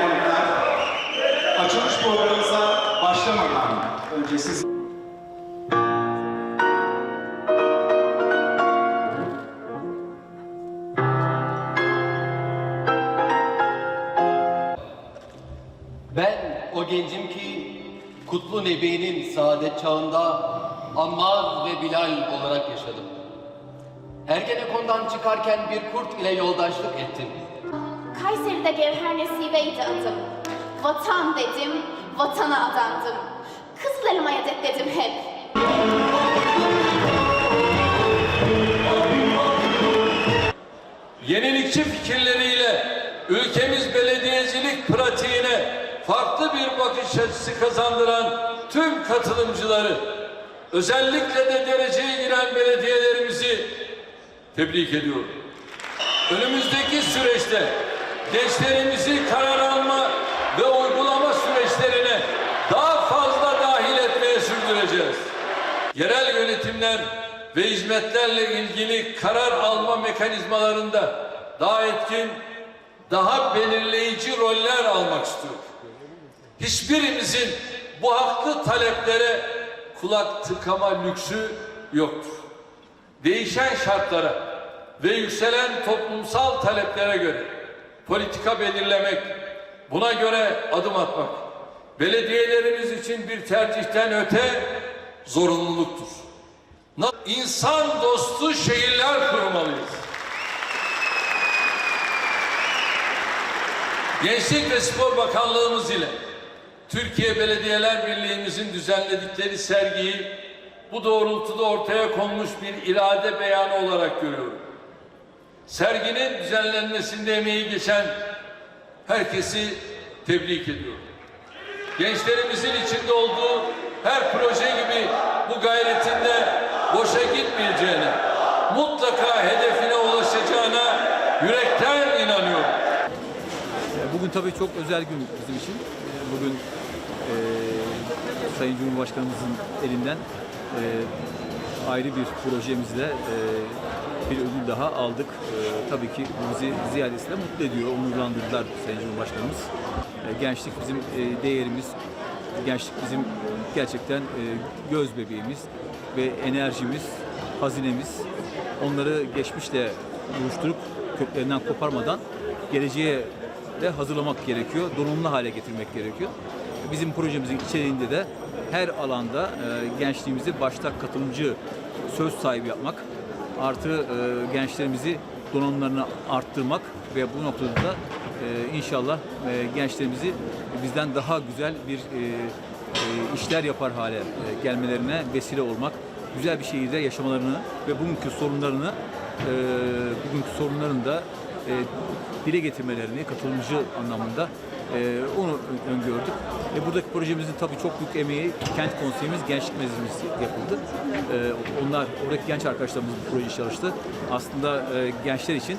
konuklar, açılış programımıza başlamadan önce siz Ben o gencim ki Kutlu Nebi'nin saadet çağında Ammar ve Bilal olarak yaşadım. Ergenekon'dan çıkarken bir kurt ile yoldaşlık ettim. Kayseri'de Gevher Nesibe'ydi adım. Vatan dedim, vatana adandım. Kızıl elmaya dekledim hep. yenilikçi fikirleriyle ülkemiz belediyecilik pratiğine farklı bir bakış açısı kazandıran tüm katılımcıları, özellikle de dereceye giren belediyelerimizi tebrik ediyorum. Önümüzdeki süreçte gençlerimizi karar alma ve uygulama süreçlerine daha fazla dahil etmeye sürdüreceğiz. Yerel yönetimler ve hizmetlerle ilgili karar alma mekanizmalarında daha etkin, daha belirleyici roller almak istiyor. Hiçbirimizin bu haklı taleplere kulak tıkama lüksü yoktur. Değişen şartlara ve yükselen toplumsal taleplere göre politika belirlemek, buna göre adım atmak belediyelerimiz için bir tercihten öte zorunluluktur. İnsan dostu şehirler kurmalıyız. Gençlik ve Spor Bakanlığımız ile Türkiye Belediyeler Birliği'mizin düzenledikleri sergiyi bu doğrultuda ortaya konmuş bir irade beyanı olarak görüyorum. Serginin düzenlenmesinde emeği geçen herkesi tebrik ediyorum. Gençlerimizin içinde olduğu her proje gibi bu gayretinde boşa gitmeyeceğine, mutlaka hedefine ulaşacağına yürekten inanıyorum. Bugün tabii çok özel gün bizim için. Ee, Bugün e, Sayın Cumhurbaşkanımızın elinden e, ayrı bir projemizle e, bir ödül daha aldık. E, tabii ki bizi ziyadesiyle mutlu ediyor, onurlandırdılar Sayın Cumhurbaşkanımız. E, gençlik bizim e, değerimiz, gençlik bizim gerçekten e, göz bebeğimiz ve enerjimiz, hazinemiz. Onları geçmişle buluşturup köklerinden koparmadan geleceğe de hazırlamak gerekiyor, donanımlı hale getirmek gerekiyor. Bizim projemizin içeriğinde de her alanda e, gençliğimizi başta katılımcı söz sahibi yapmak, artı e, gençlerimizi donanımlarını arttırmak ve bu noktada da e, inşallah e, gençlerimizi bizden daha güzel bir e, e, işler yapar hale e, gelmelerine vesile olmak, güzel bir şehirde yaşamalarını ve bugünkü sorunlarını e, bugünkü sorunların da e, dile getirmelerini katılımcı anlamında e, onu öngördük. E, buradaki projemizin tabii çok büyük emeği kent konseyimiz, gençlik meclisimiz yapıldı. E, onlar, oradaki genç arkadaşlarımız bu projeyi çalıştı. Aslında e, gençler için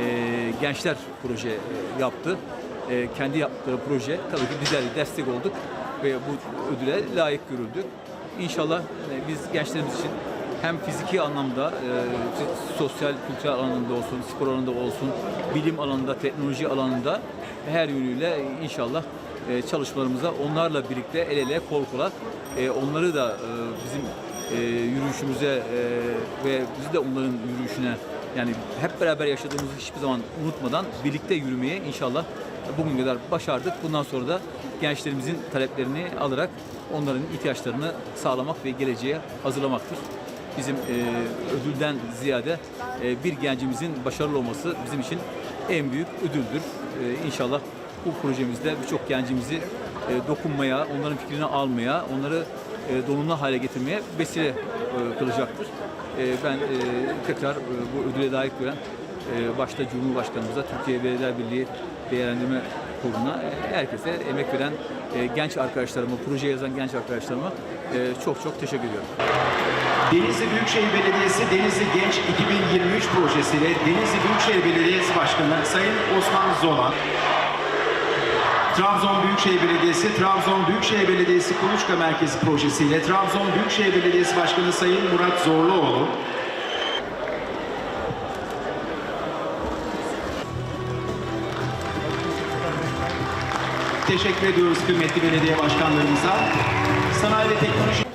e, gençler proje e, yaptı. E, kendi yaptığı proje tabii ki güzel bir destek olduk ve bu ödüle layık görüldük. İnşallah e, biz gençlerimiz için hem fiziki anlamda, e, sosyal, kültürel alanında olsun, spor alanında olsun, bilim alanında, teknoloji alanında her yönüyle inşallah e, çalışmalarımıza onlarla birlikte el ele, kol kola e, onları da e, bizim e, yürüyüşümüze e, ve bizi de onların yürüyüşüne yani hep beraber yaşadığımızı hiçbir zaman unutmadan birlikte yürümeye inşallah bugün kadar başardık. Bundan sonra da gençlerimizin taleplerini alarak onların ihtiyaçlarını sağlamak ve geleceğe hazırlamaktır. Bizim e, ödülden ziyade e, bir gencimizin başarılı olması bizim için en büyük ödüldür. E, inşallah bu projemizde birçok gencimizi e, dokunmaya, onların fikrini almaya, onları e, donanımlı hale getirmeye vesile e, kılacaktır. E, ben e, tekrar e, bu ödüle layık gören e, başta Cumhurbaşkanımıza, Türkiye Belediyeler Birliği Değerlendirme Kurulu'na, e, herkese emek veren e, genç arkadaşlarıma, proje yazan genç arkadaşlarıma e, çok çok teşekkür ediyorum. Denizli Büyükşehir Belediyesi Denizli Genç 2023 projesiyle Denizli Büyükşehir Belediyesi Başkanı Sayın Osman Zolan, Trabzon Büyükşehir Belediyesi, Trabzon Büyükşehir Belediyesi Kuluçka Merkezi projesiyle Trabzon Büyükşehir Belediyesi Başkanı Sayın Murat Zorluoğlu, Teşekkür ediyoruz kıymetli belediye başkanlarımıza. Sanayi ve teknoloji